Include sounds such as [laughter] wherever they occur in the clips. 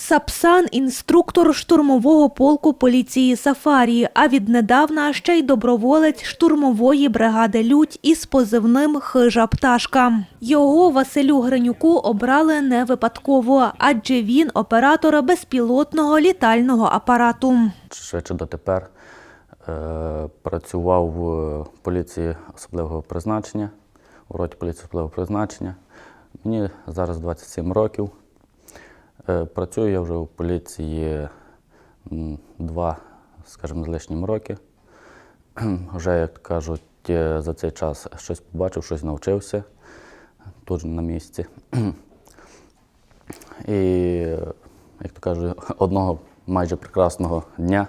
Сапсан інструктор штурмового полку поліції Сафарі, а віднедавна ще й доброволець штурмової бригади Людь із позивним Хижа пташка. Його Василю Гринюку обрали не випадково, адже він оператор безпілотного літального апарату. швидше дотепер е, працював в поліції особливого призначення, у роті поліції особливого призначення. Мені зараз 27 років. Е, працюю я вже в поліції два, скажімо, з лишнім роки. [clears throat] Вже, як кажуть, е, за цей час щось побачив, щось навчився тут на місці. [clears throat] І, як то кажуть, [laughs] одного майже прекрасного дня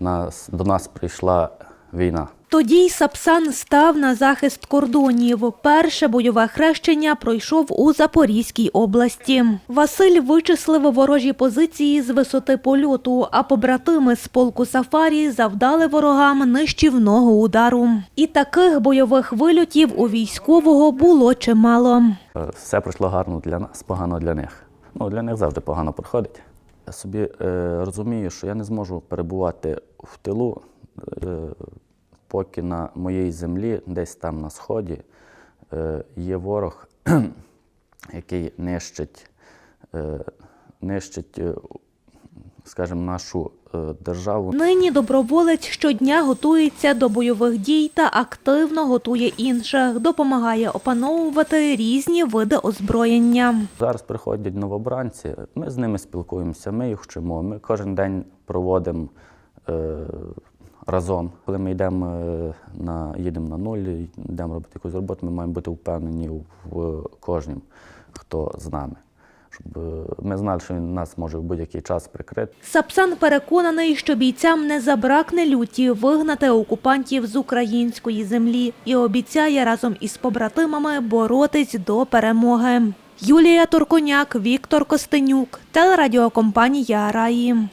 нас, до нас прийшла війна. Тоді й Сапсан став на захист кордонів. Перше бойове хрещення пройшов у Запорізькій області. Василь вичислив ворожі позиції з висоти польоту, а побратими з полку Сафарі завдали ворогам нищівного удару. І таких бойових вильотів у військового було чимало. Е, Все пройшло гарно для нас, погано для них. Ну, для них завжди погано проходить. Я собі е, розумію, що я не зможу перебувати в тилу, е, поки на моїй землі, десь там на сході, е, є ворог, [clears throat] який нищить, е, нищить, е, скажімо, нашу державу. Нині доброволець щодня готується до бойових дій та активно готує інших, допомагає опановувати різні види озброєння. Зараз приходять новобранці, ми з ними спілкуємося, ми їх вчимо. Ми кожен день проводимо разом. Коли ми йдемо е, на, їдемо на нуль, йдемо робити якусь роботу, ми маємо бути впевнені в кожнім, хто з нами. Щоб е, ми знали, що він нас може в будь-який час прикрити. Сапсан переконаний, що бійцям не забракне люті вигнати окупантів з української землі і обіцяє разом із побратимами боротись до перемоги. Юлія Турконяк, Віктор Костенюк, телерадіокомпанія Раї.